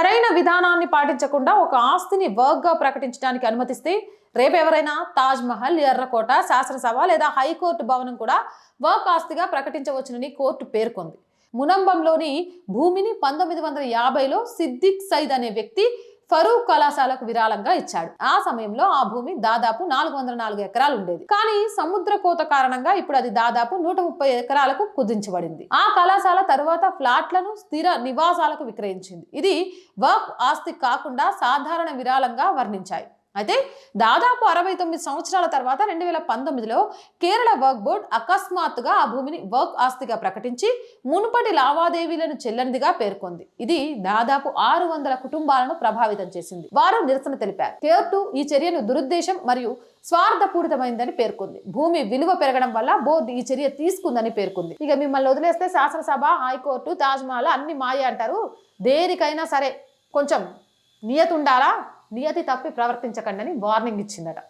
సరైన విధానాన్ని పాటించకుండా ఒక ఆస్తిని వర్క్గా ప్రకటించడానికి అనుమతిస్తే రేపు ఎవరైనా తాజ్ మహల్ ఎర్రకోట శాసనసభ లేదా హైకోర్టు భవనం కూడా వర్క్ ఆస్తిగా ప్రకటించవచ్చునని కోర్టు పేర్కొంది. మునంబంలోని భూమిని పంతొమ్మిది వందల యాభైలో సిద్దిక్ సైద్ అనే వ్యక్తి ఫరూక్ కళాశాలకు విరాళంగా ఇచ్చాడు. ఆ సమయంలో ఆ భూమి దాదాపు నాలుగు వందల నాలుగు ఎకరాలు ఉండేది. కానీ సముద్ర కోత కారణంగా ఇప్పుడు అది దాదాపు నూట ముప్పై ఎకరాలకు కుదించబడింది. ఆ కళాశాల తరువాత ఫ్లాట్లను స్థిర నివాసాలకు విక్రయించింది. ఇది వర్క్ ఆస్తి కాకుండా సాధారణ విరాళంగా వర్ణించాయి. అయితే దాదాపు అరవై తొమ్మిది సంవత్సరాల తర్వాత రెండు వేల పంతొమ్మిదిలో కేరళ వర్క్ బోర్డ్ అకస్మాత్తుగా ఆ భూమిని వర్క్ ఆస్తిగా ప్రకటించి మునుపటి లావాదేవీలను చెల్లనిదిగా పేర్కొంది. ఇది దాదాపు ఆరు వందల కుటుంబాలను ప్రభావితం చేసింది. వారు నిరసన తెలిపారు. కేర్ టూ ఈ చర్యను దురుద్దేశం మరియు స్వార్థపూరితమైందని పేర్కొంది. భూమి విలువ పెరగడం వల్ల బోర్డు ఈ చర్య తీసుకుందని పేర్కొంది. ఇక మిమ్మల్ని వదిలేస్తే శాసనసభ హైకోర్టు తాజ్మహల్ అన్ని మాయ అంటారు. దేనికైనా సరే కొంచెం నియతి ఉండాలా నియతి తప్పి ప్రవర్తించకండి అని వార్నింగ్ ఇచ్చిందట.